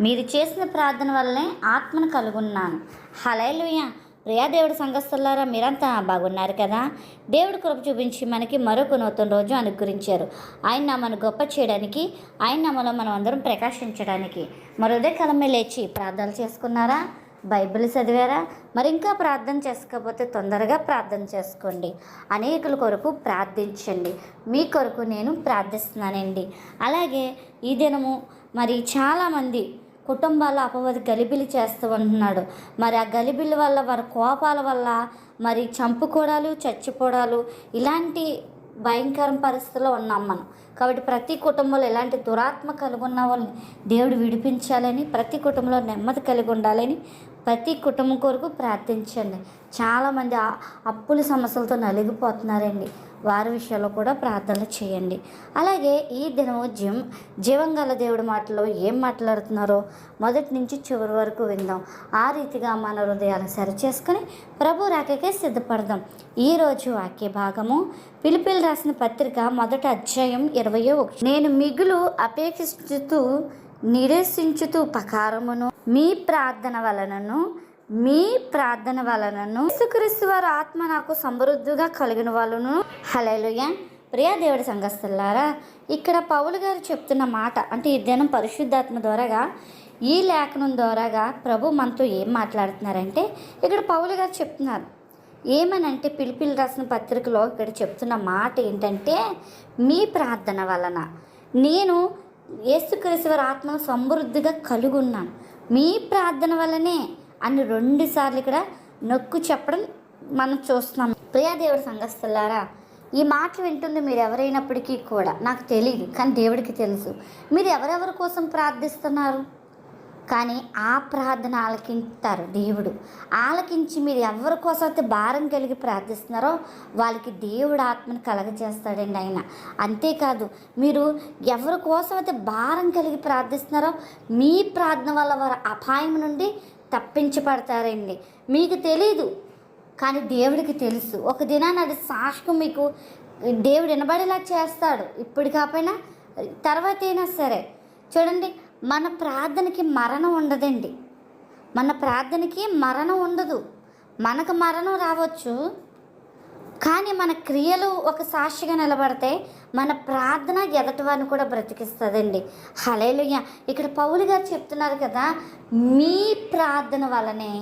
మీరు చేసిన ప్రార్థన వల్లనే ఆత్మను కలుగున్నాను. హలేలుయ ప్రియాదేవుడి సంఘస్థులారా మీరంతా బాగున్నారు కదా? దేవుడి కృప చూపించి మనకి మరొక నూతన రోజు అనుగ్రహించారు. ఆయన నామను గొప్ప చేయడానికి ఆయన నామలో మనం అందరం ప్రకాశించడానికి. మరోదే కలమే లేచి ప్రార్థనలు చేసుకున్నారా? బైబిల్ చదివారా? మరి ఇంకా ప్రార్థన చేసుకోకపోతే తొందరగా ప్రార్థన చేసుకోండి. అనేకుల కొరకు ప్రార్థించండి. మీ కొరకు నేను ప్రార్థిస్తున్నానండి. అలాగే ఈ దినము మరి చాలామంది కుటుంబాల్లో అపవాది గలిబిలి చేస్తూ ఉంటున్నాడు మరి ఆ గలిబిలి వల్ల వారి కోపాల వల్ల మరి చంపుకోవడాలు చచ్చిపోవడాలు ఇలాంటి భయంకర పరిస్థితిలో ఉన్నాం మనం. కాబట్టి ప్రతి కుటుంబంలో ఎలాంటి దురాత్మ కలిగి ఉన్న వాళ్ళని దేవుడు విడిపించాలని ప్రతి కుటుంబంలో నెమ్మది కలిగి ఉండాలని ప్రతి కుటుంబం కొరకు ప్రార్థించండి. చాలామంది అప్పుల సమస్యలతో నలిగిపోతున్నారండి. వారి విషయంలో కూడా ప్రార్థనలు చేయండి. అలాగే ఈ దినము జీవం జీవంగల దేవుడి మాటలో ఏం మాట్లాడుతున్నారో మొదటి నుంచి చివరి వరకు విందాం. ఆ రీతిగా మన హృదయాలు సరిచేసుకొని ప్రభు రాకకే సిద్ధపడదాం. ఈరోజు వాక్య భాగము పిలిపిలు రాసిన పత్రిక మొదటి అధ్యాయం ఇరవై ఒకటి. నేను మిగులు అపేక్షిస్తూ నిరసించుతూ ప్రకారమును మీ ప్రార్థన వలనను మీ ప్రార్థన వలనను యేసుక్రీస్తు వారి ఆత్మ నాకు సమృద్ధిగా కలిగిన వాళ్ళను. హలేలుయ ప్రియా దేవుడి సంఘస్థులారా ఇక్కడ పౌలు గారు చెప్తున్న మాట అంటే ఈ దినం పరిశుద్ధాత్మ ద్వారాగా ఈ లేఖనం ద్వారాగా ప్రభు మనతో ఏం మాట్లాడుతున్నారంటే ఇక్కడ పౌలు గారు చెప్తున్నారు. ఏమనంటే పిలిపిలు రాసిన పత్రికలో ఇక్కడ చెప్తున్న మాట ఏంటంటే మీ ప్రార్థన వలన నేను యేసుక్రీస్తు ఆత్మ ఆత్మను సమృద్ధిగా కలుగున్నాను. మీ ప్రార్థన వలనే అని రెండుసార్లు ఇక్కడ నొక్కు చెప్పడం మనం చూస్తున్నాం. ప్రియాదేవుడి సంఘస్థులారా ఈ మాటలు వింటుంది మీరు ఎవరైనప్పటికీ కూడా. నాకు తెలియదు కానీ దేవుడికి తెలుసు. మీరు ఎవరెవరి కోసం ప్రార్థిస్తున్నారు? కానీ ఆ ప్రార్థన ఆలకింటారు దేవుడు. ఆలకించి మీరు ఎవరి కోసం అయితే భారం కలిగి ప్రార్థిస్తున్నారో వాళ్ళకి దేవుడు ఆత్మను కలగజేస్తాడండి ఆయన. అంతేకాదు మీరు ఎవరి కోసం అయితే భారం కలిగి ప్రార్థిస్తున్నారో మీ ప్రార్థన వల్ల వారు అపాయం నుండి తప్పించబడతారండి మీకు తెలీదు కానీ దేవుడికి తెలుసు. ఒక దినాన్ని అది మీకు దేవుడు వినబడేలా చేస్తాడు. ఇప్పుడు కాకపోయినా తర్వాత అయినా సరే. చూడండి మన ప్రార్థనకి మరణం ఉండదండి. మన ప్రార్థనకి మరణం ఉండదు. మనకు మరణం రావచ్చు కానీ మన క్రియలు ఒక సాక్షిగా నిలబడితే మన ప్రార్థన ఎదటివారిని కూడా బ్రతికిస్తుందండి. హలేలుయ్య ఇక్కడ పౌలు గారు చెప్తున్నారు కదా మీ ప్రార్థన వలనే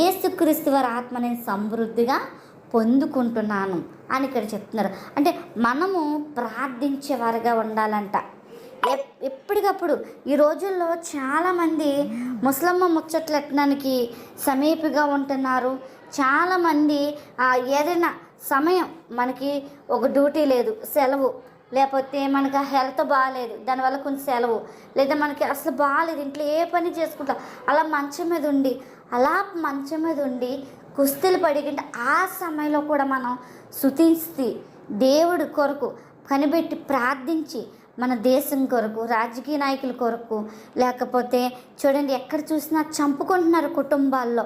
ఏసుక్రీస్తు వారి ఆత్మని సమృద్ధిగా పొందుకుంటున్నాను అని ఇక్కడ చెప్తున్నారు. అంటే మనము ప్రార్థించేవారుగా ఉండాలంట. ఎప్పటికప్పుడు. ఈ రోజుల్లో చాలామంది ముసలమ్మ ముచ్చట్లెట్టడానికి సమీపగా ఉంటున్నారు. చాలామంది ఆ, ఏదైనా సమయం మనకి ఒక డ్యూటీ లేదు సెలవు. లేకపోతే మనకి ఆ హెల్త్ బాగాలేదు దానివల్ల కొంచెం సెలవు. లేదా మనకి అసలు బాగాలేదు ఇంట్లో ఏ పని చేసుకుంటా అలా మంచం మీద ఉండి అలా మంచం మీద ఉండి కుస్తీలు పడిగింటే ఆ సమయంలో కూడా మనం శుతించి దేవుడి కొరకు కనిపెట్టి ప్రార్థించి మన దేశం కొరకు రాజకీయ నాయకుల కొరకు లేకపోతే చూడండి ఎక్కడ చూసినా చంపుకుంటున్నారు కుటుంబాల్లో.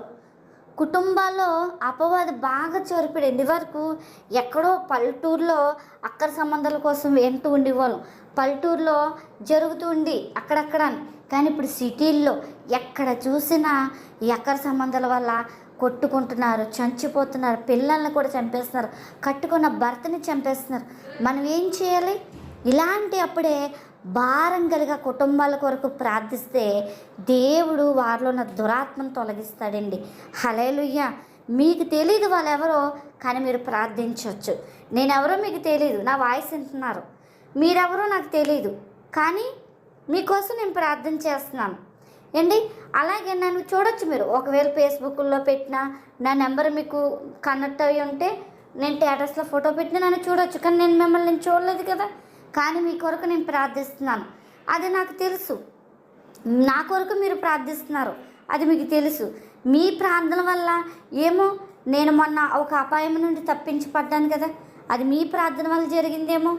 కుటుంబాల్లో అపవాది బాగా చొరిపిడు వరకు? ఎక్కడో పల్లెటూరులో అక్కర సంబంధాల కోసం వెంటూ ఉండేవాళ్ళం. పల్లెటూరులో జరుగుతూ ఉంది అక్కడక్కడ కానీ ఇప్పుడు సిటీల్లో ఎక్కడ చూసినా ఈ అక్కడి సంబంధాల వల్ల కొట్టుకుంటున్నారు చంచిపోతున్నారు పిల్లల్ని కూడా చంపేస్తున్నారు కట్టుకున్న భర్తని చంపేస్తున్నారు. మనం ఏం చేయాలి? ఇలాంటి అప్పుడే భారం కలిగా కుటుంబాల కొరకు ప్రార్థిస్తే దేవుడు వారిలో ఉన్న దురాత్మను తొలగిస్తాడండి. హలేలుయ్య మీకు తెలియదు వాళ్ళెవరో కానీ మీరు ప్రార్థించవచ్చు నేనెవరో మీకు తెలియదు నా వాయిస్ వింటున్నారు. మీరెవరో నాకు తెలియదు కానీ మీకోసం నేను ప్రార్థన చేస్తున్నాను. ఏంటి? అలాగే నన్ను చూడొచ్చు మీరు. ఒకవేళ ఫేస్బుక్లో పెట్టినా నా నెంబర్ మీకు కనెక్ట్ అయ్యి ఉంటే నేను స్టేటస్లో ఫోటో పెట్టినా నన్ను చూడొచ్చు. కానీ నేను మిమ్మల్ని నేను చూడలేదు కదా. కానీ మీ కొరకు నేను ప్రార్థిస్తున్నాను. అది నాకు తెలుసు. నా కొరకు మీరు ప్రార్థిస్తున్నారు. అది మీకు తెలుసు. మీ ప్రార్థన వల్ల ఏమో నేను మొన్న ఒక అపాయం నుండి తప్పించి పడ్డాను కదా. అది మీ ప్రార్థన వల్ల జరిగిందేమో?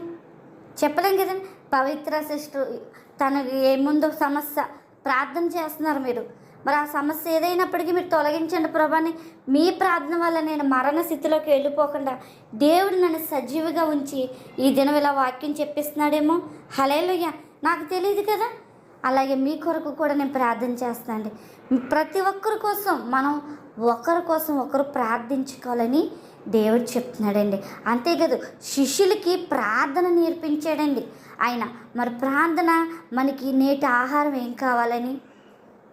చెప్పలేం కదండి పవిత్ర సిస్టర్ తనకి ఏముందో సమస్య ప్రార్థన చేస్తున్నారు మీరు. మరి ఆ సమస్య ఏదైనప్పటికీ మీరు తొలగించండి ప్రభాని. మీ ప్రార్థన వల్ల నేను మరణ స్థితిలోకి వెళ్ళిపోకుండా దేవుడు నన్ను సజీవిగా ఉంచి ఈ దినం ఇలా వాక్యం చెప్పిస్తున్నాడేమో. హలేలుయ్య నాకు తెలియదు కదా. అలాగే మీ కొరకు కూడా నేను ప్రార్థన చేస్తానండి. ప్రతి ఒక్కరి కోసం మనం ఒకరి కోసం ఒకరు ప్రార్థించుకోవాలని దేవుడు చెప్తున్నాడండి. అంతేకాదు శిష్యులకి ప్రార్థన నేర్పించాడండి. ఆయన మరి ప్రార్థన మనకి నేటి ఆహారం ఏం కావాలని?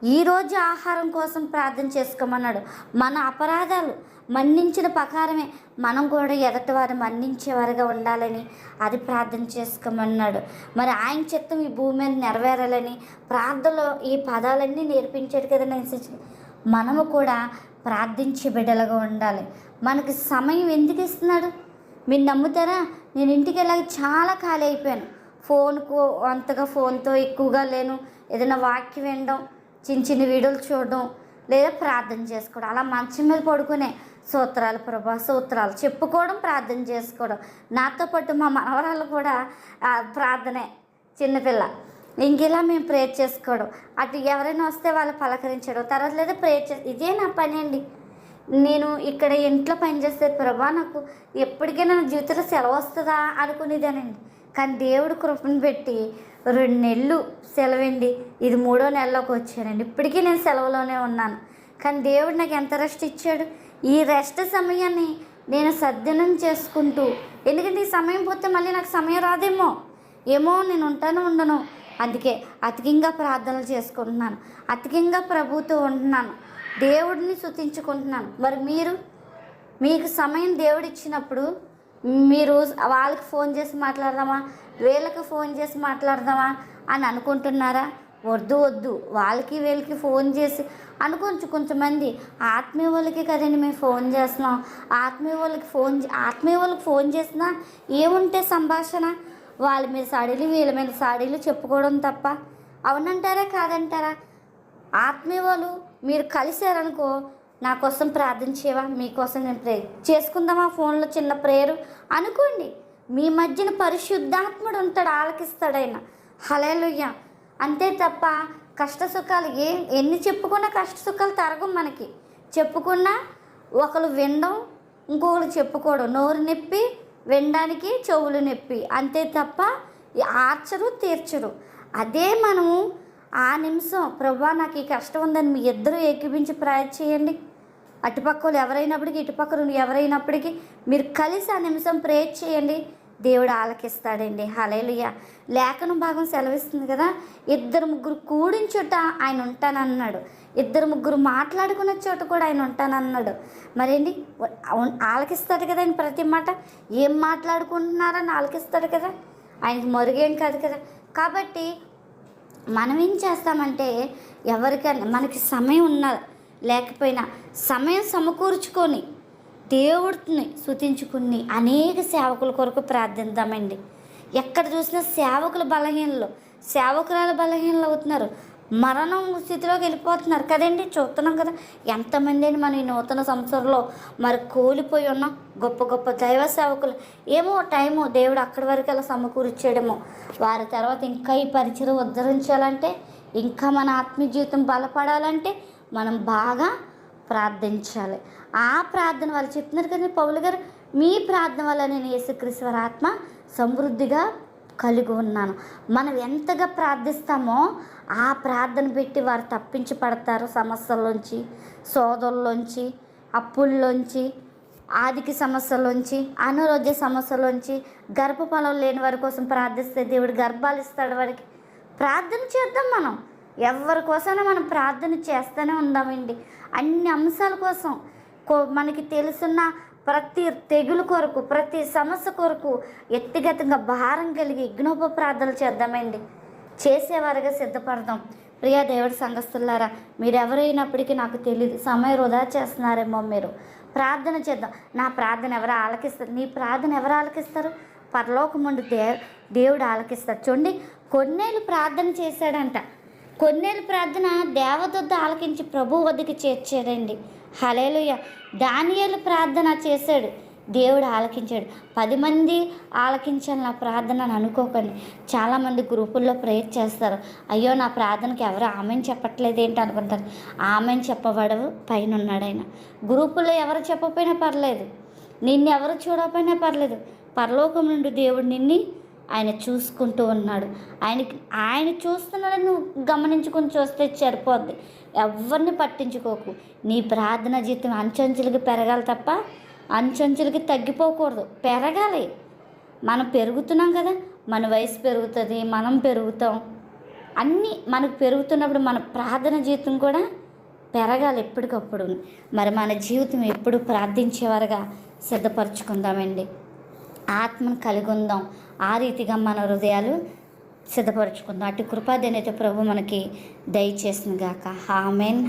ఈరోజు ఆహారం కోసం ప్రార్థన చేసుకోమన్నాడు. మన అపరాధాలు మన్నించిన ప్రకారమే మనం కూడా ఎదటివారు మన్నించేవారుగా ఉండాలని అది ప్రార్థన చేసుకోమన్నాడు. మరి ఆయన చిత్తం ఈ భూమి మీద నెరవేరాలని ప్రార్థనలో ఈ పదాలన్నీ నేర్పించాడు కదా నేను మనము కూడా ప్రార్థించే బిడ్డలుగా ఉండాలి. మనకి సమయం ఎందుకు ఇస్తున్నాడు? మీరు నమ్ముతారా? నేను ఇంటికి వెళ్ళాక చాలా ఖాళీ అయిపోయాను. ఫోన్కు అంతగా ఫోన్తో ఎక్కువగా లేను. ఏదైనా వాక్యం వినడం చిన్న చిన్న వీడియోలు చూడడం లేదా ప్రార్థన చేసుకోవడం. అలా మంచం మీద పడుకునే సూత్రాలు ప్రభా సూత్రాలు చెప్పుకోవడం ప్రార్థన చేసుకోవడం. నాతో పాటు మా మనవరాలు కూడా ప్రార్థనే చిన్నపిల్ల ఇంకెలా మేము ప్రేయర్ చేసుకోవడం. అటు ఎవరైనా వస్తే వాళ్ళు పలకరించడం. తర్వాత లేదా ప్రేయర్ చే ఇదే నా పని అండి. నేను ఇక్కడ ఇంట్లో పనిచేస్తే ప్రభా నాకు ఎప్పటికైనా నా జీవితంలో సెలవు వస్తుందా అనుకునేదానండి. కానీ దేవుడు కృపను పెట్టి రెండు నెలలు సెలవండి. ఇది మూడో నెలలోకి వచ్చానండి ఇప్పటికీ నేను సెలవులోనే ఉన్నాను. కానీ దేవుడు నాకు ఎంత రెస్ట్ ఇచ్చాడు? ఈ రెస్ట్ సమయాన్ని నేను సద్దినం చేసుకుంటూ ఎందుకంటే ఈ సమయం పోతే మళ్ళీ నాకు సమయం రాదేమో? ఏమో నేను ఉంటాను ఉండను? అందుకే అతికింగా ప్రార్థనలు చేసుకుంటున్నాను. అతికింగా ప్రభుతో ఉంటున్నాను. దేవుడిని శుతించుకుంటున్నాను మరి మీరు మీకు సమయం దేవుడిచ్చినప్పుడు మీరు వాళ్ళకి ఫోన్ చేసి మాట్లాడదామా? వీళ్ళకి ఫోన్ చేసి మాట్లాడదామా? అని అనుకుంటున్నారా? వద్దు వద్దు. వాళ్ళకి వీళ్ళకి ఫోన్ చేసి అనుకోవచ్చు కొంతమంది. ఆత్మీయ వాళ్ళకి కదండి మేము ఫోన్ చేస్తున్నాం. ఆత్మీయ వాళ్ళకి ఫోన్ చే- ఆత్మీయ వాళ్ళకి ఫోన్ చేసినా ఏముంటే సంభాషణ? వాళ్ళ మీద సాడీలు వీళ్ళ మీద సాడీలు చెప్పుకోవడం తప్ప. అవునంటారా కాదంటారా? ఆత్మీయ వాళ్ళు మీరు కలిశారనుకో నా కోసం ప్రార్థించేవా? మీకోసం నేను ప్రే చేసుకుందామా ఫోన్లో చిన్న ప్రేయరు? అనుకోండి. మీ మధ్యన పరిశుద్ధాత్ముడు ఉంటాడు ఆలకిస్తాడు ఆయన హలేలుయ్య అంతే తప్ప కష్ట సుఖాలు ఏ ఎన్ని చెప్పుకున్నా కష్ట సుఖాలు తరగం మనకి. చెప్పుకున్నా ఒకరు వినడం ఇంకొకరు చెప్పుకోవడం. నోరు నొప్పి వినడానికి చెవులు నొప్పి. అంతే తప్ప ఈ ఆర్చరు తీర్చరు. అదే మనము ఆ నిమిషం ప్రభా నాకు ఈ కష్టం ఉందని మీ ఇద్దరు ఏకీపించి ప్రయత్నం చేయండి. అటుపక్క వాళ్ళు ఎవరైనప్పటికీ ఇటుపక్క ఎవరైనప్పటికీ మీరు కలిసి ఆ నిమిషం ప్రేయర్ చేయండి. దేవుడు ఆలకిస్తాడండి. హలేలుయ లేఖనం భాగం సెలవిస్తుంది కదా ఇద్దరు ముగ్గురు కూడిన చోట ఆయన ఉంటానన్నాడు. ఇద్దరు ముగ్గురు మాట్లాడుకున్న చోట కూడా ఆయన ఉంటానన్నాడు. మరేంటి? ఆలకిస్తాడు కదా ఆయన ప్రతి మాట. ఏం మాట్లాడుకుంటున్నారని ఆలకిస్తాడు కదా. ఆయనకి మరుగేం కాదు కదా. కాబట్టి మనం ఏం చేస్తామంటే ఎవరికైనా మనకి సమయం ఉన్నది లేకపోయినా సమయం సమకూర్చుకొని దేవుడిని శుతించుకుని అనేక సేవకుల కొరకు ప్రార్థిద్దామండి. ఎక్కడ చూసినా సేవకుల బలహీనలు సేవకురాలు బలహీనలు అవుతున్నారు. మరణం స్థితిలోకి వెళ్ళిపోతున్నారు కదండి. చూస్తున్నాం కదా ఎంతమంది అని మన ఈ నూతన సంవత్సరంలో మరి కోల్పోయి ఉన్నాం గొప్ప గొప్ప దైవ సేవకులు. ఏమో టైము దేవుడు అక్కడి వరకు అలా సమకూర్చేయడమో. వారి తర్వాత ఇంకా ఈ పరిచయం ఉద్ధరించాలంటే ఇంకా మన ఆత్మీయ జీవితం బలపడాలంటే మనం బాగా ప్రార్థించాలి. ఆ ప్రార్థన వాళ్ళు చెప్తున్నారు కదా పౌలు గారు మీ ప్రార్థన వల్ల నేను యేసుక్రీశ్వర ఆత్మ సమృద్ధిగా కలిగి ఉన్నాను. మనం ఎంతగా ప్రార్థిస్తామో ఆ ప్రార్థన పెట్టి వారు తప్పించి పడతారు. సమస్యల్లోంచి సోదరుల్లోంచి అప్పుల్లోంచి ఆదిక సమస్యలోంచి అనారోగ్య సమస్యలోంచి గర్భఫలం లేని వారి కోసం ప్రార్థిస్తే దేవుడు గర్భాలు ఇస్తాడు వారికి. ప్రార్థన చేద్దాం మనం. ఎవరి కోసమైనా మనం ప్రార్థన చేస్తూనే ఉందామండి. అన్ని అంశాల కోసం కో- మనకి తెలుసున్న ప్రతి తెగులు కొరకు ప్రతి సమస్య కొరకు వ్యక్తిగతంగా భారం కలిగి యజ్ఞోప ప్రార్థనలు చేద్దామండి. చేసేవారుగా సిద్ధపడదాం. ప్రియా దేవుడి సంఘస్థులారా మీరు ఎవరైనప్పటికీ నాకు తెలియదు సమయం వృధా చేస్తున్నారేమో మీరు. ప్రార్థన చేద్దాం. నా ప్రార్థన ఎవరు ఆలకిస్తారు? నీ ప్రార్థన ఎవరు ఆలకిస్తారు? పరలోకముందు దే దేవుడు ఆలకిస్తారు చూడండి కొన్నేళ్ళు ప్రార్థన చేశాడంట. కొన్నేరు ప్రార్థన దేవదూత ఆలకించి ప్రభు వద్దకు చేర్చాడండి. హలేలుయ దానియలు ప్రార్థన చేశాడు. దేవుడు ఆలకించాడు. పది మంది ఆలకించాలి నా ప్రార్థన అని అనుకోకండి. చాలామంది గ్రూపుల్లో ప్రేయర్ చేస్తారు. అయ్యో నా ప్రార్థనకి ఎవరు ఆమెను చెప్పట్లేదు ఏంటి అనుకుంటారు. ఆమెను చెప్పబడవు పైన ఉన్నాడు ఆయన. గ్రూపుల్లో ఎవరు చెప్పకపోయినా పర్లేదు. నిన్ను ఎవరు చూడకపోయినా పర్లేదు. పరలోకం నుండి దేవుడు నిన్ను ఆయన చూసుకుంటూ ఉన్నాడు. ఆయనకి ఆయన చూస్తున్నాడని నువ్వు గమనించుకొని చూస్తే సరిపోద్ది ఎవరిని పట్టించుకోకు. నీ ప్రార్థన జీవితం అంచెంచులకి పెరగాలి తప్ప అంచెంచులకి తగ్గిపోకూడదు. పెరగాలి. మనం పెరుగుతున్నాం కదా. మన వయసు పెరుగుతుంది మనం పెరుగుతాం. అన్నీ మనకు పెరుగుతున్నప్పుడు మన ప్రార్థన జీవితం కూడా పెరగాలి ఎప్పటికప్పుడు. మరి మన జీవితం ఎప్పుడు ప్రార్థించేవారుగా? సిద్ధపరచుకుందామండి. ఆత్మను కలిగి ఉందాం. ఆ రీతిగా మన హృదయాలు సిద్ధపరచుకుందాం. అటు కృపాదేనైతే ప్రభు మనకి దయచేసిన గాక. ఆమెన్.